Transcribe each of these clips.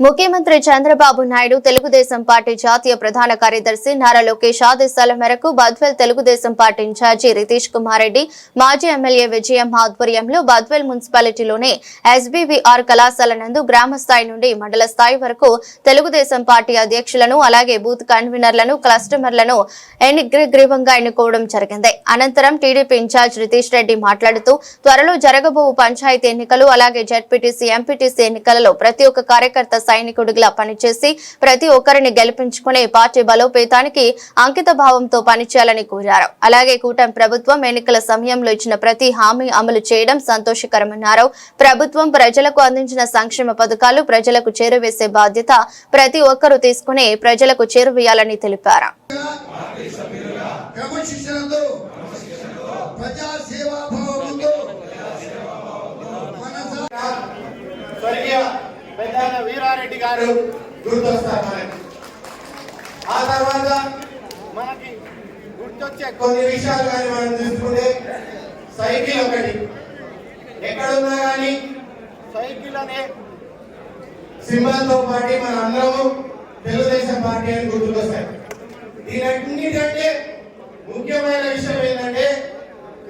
ముఖ్యమంత్రి చంద్రబాబు నాయుడు తెలుగుదేశం పార్టీ జాతీయ ప్రధాన కార్యదర్శి నారా లోకేష్ ఆదేశాల మేరకు బద్వేల్ తెలుగుదేశం పార్టీ ఇన్ఛార్జి రితీష్ కుమార్ రెడ్డి మాజీ ఎమ్మెల్యే విజయం ఆధ్వర్యంలో బద్వేల్ మున్సిపాలిటీలోని ఎస్బీవీఆర్ కళాశాల నందు గ్రామ స్థాయి నుండి మండల స్థాయి వరకు తెలుగుదేశం పార్టీ అధ్యక్షులను అలాగే బూత్ కన్వీనర్లను క్లస్టమర్లను ఎన్నిగ్రీవంగా ఎన్నుకోవడం జరిగింది. అనంతరం టీడీపీ ఇన్ఛార్జ్ రితీష్ రెడ్డి మాట్లాడుతూ త్వరలో జరగబో పంచాయతీ ఎన్నికలు అలాగే జడ్పీటీసీ ఎంపీటీసీ ఎన్నికలలో ప్రతి ఒక్క కార్యకర్త సైనికుడిగా పనిచేసి ప్రతి ఒక్కరిని గెలిపించుకునే పార్టీ బలోపేతానికి అంకిత భావంతో పనిచేయాలని కోరారు. అలాగే కూటమి ప్రభుత్వం ఎన్నికల సమయంలో ఇచ్చిన ప్రతి హామీ అమలు చేయడం సంతోషకరమన్నారు. ప్రభుత్వం ప్రజలకు అందించిన సంక్షేమ పథకాలు ప్రజలకు చేరువేసే బాధ్యత ప్రతి ఒక్కరూ తీసుకుని ప్రజలకు చేరువేయాలని తెలిపారు. ప్రజా సేవా రెడ్డి గారు గుర్తొస్తారు మనకి ఆ తర్వాత మనకి గుర్తొచ్చే కొన్ని విషయాలు కానీ మనం చూసుకుంటే సైకిల్ ఒకటి. ఎక్కడున్నా కానీ సైకిల్ అనే సింబల్తో పాటు మన అందరము తెలుగుదేశం పార్టీ అని గుర్తుకొస్తాయి. దీనన్నిటికంటే ముఖ్యమైన విషయం ఏంటంటే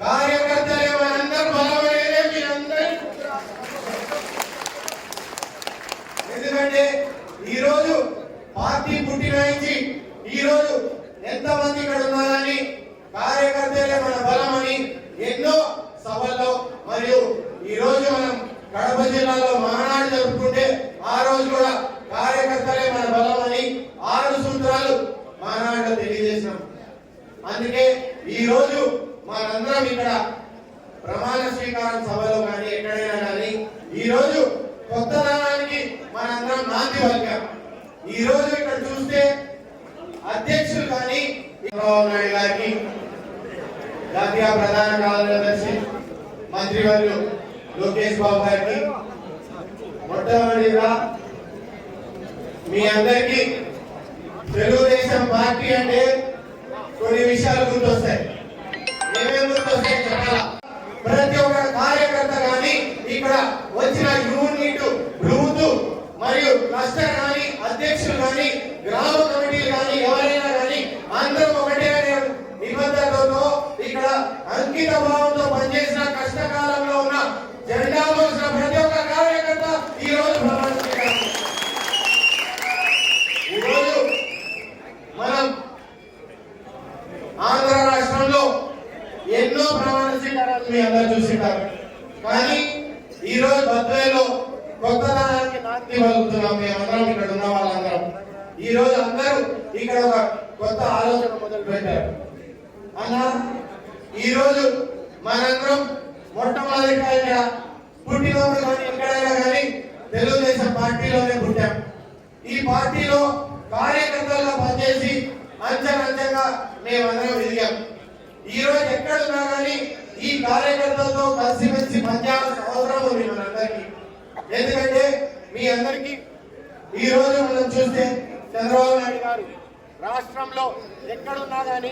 కార్యకర్తలే మనందరూ బలమైనదే మీరందరూ ఎందుకంటే ఈ రోజు పార్టీ పుట్టిన నుంచి ఈ రోజు ఎంతమంది ఇక్కడ ఉన్నారని కార్యకర్తలే మన బలమని ఎన్నో సభల్లో మరియు ఈ రోజు మనం కడప జిల్లాలో మహానాడు జరుపుకుంటే ఆ రోజు కూడా కార్యకర్తలే మన బలమని ఆరు సూత్రాలు మహానాడులో తెలియజేసినాం. అందుకే ఈ రోజు మనందరం ఇక్కడ ప్రమాణ స్వీకారం సభలో కానీ ఎక్కడైనా కానీ ఈ రోజు కొత్త తరానికి మనందరం నాంది పలికాం. ఈ రోజు ఇక్కడ చూస్తే అధ్యక్షులు కానీ చంద్రబాబు నాయుడు గారికి జాతీయ ప్రధాన కార్యదర్శి మంత్రివర్యులు లోకేష్ బాబు గారికి మొట్టమొదటిగా మీ అందరికీ తెలుగుదేశం పార్టీ అంటే కొన్ని విషయాలు గుర్తొస్తాయి. ఏమేమి గుర్తొస్తాయి చెప్పాలా? ప్రతి ఒక్క కార్యకర్త కానీ ఇక్కడ వచ్చిన యూనిట్ బృహత్ మరియు క్లస్టర్ కానీ అధ్యక్షులు కానీ గ్రామ కమిటీలు కానీ ఎవరైనా కానీ అందరూ ఒకటే అనే నిబద్ధతతో ఇక్కడ అంకిత భావంతో పనిచేసిన కష్టకాలంలో ఉన్న జెండా మోసిన ప్రతి ఒక్క కార్యకర్త ఈ రోజు ప్రమాణ స్వీకారం ఈ రోజు మనం ఆంధ్ర రాష్ట్రంలో ఎన్నో ప్రమాణ స్వీకారాలు మీ అందరూ చూసింటారు. కానీ ఈ రోజు బద్వేలో కొత్తదనానికి నాంది పలుకుతున్నాం మేమందరం ఇక్కడ ఉన్న వాళ్ళందరం. ఈ రోజు అందరూ ఇక్కడ ఒక కొత్త ఆలోచన మొదలు పెట్టారు అన్నా ఈ రోజు మనందరం మొట్టమొదటిగా పుట్టినప్పుడు కానీ ఎక్కడైనా కానీ తెలుగుదేశం పార్టీలోనే పుట్టాం. ఈ పార్టీలో కార్యకర్తలుగా పనిచేసి అంచెలంచెగా మేమందరం ఎదిగాం. ఈ రోజు ఎక్కడున్నా కానీ ఈ కార్యకర్తలతో కలిసిమెలిసి పనిచేయాల్సిన అవసరం ఉంది మనందరికీ ఎందుకంటే మీ అందరికీ ఈ రోజు మనం చూస్తే చంద్రబాబు నాయుడు గారు రాష్ట్రంలో ఎక్కడున్నా కానీ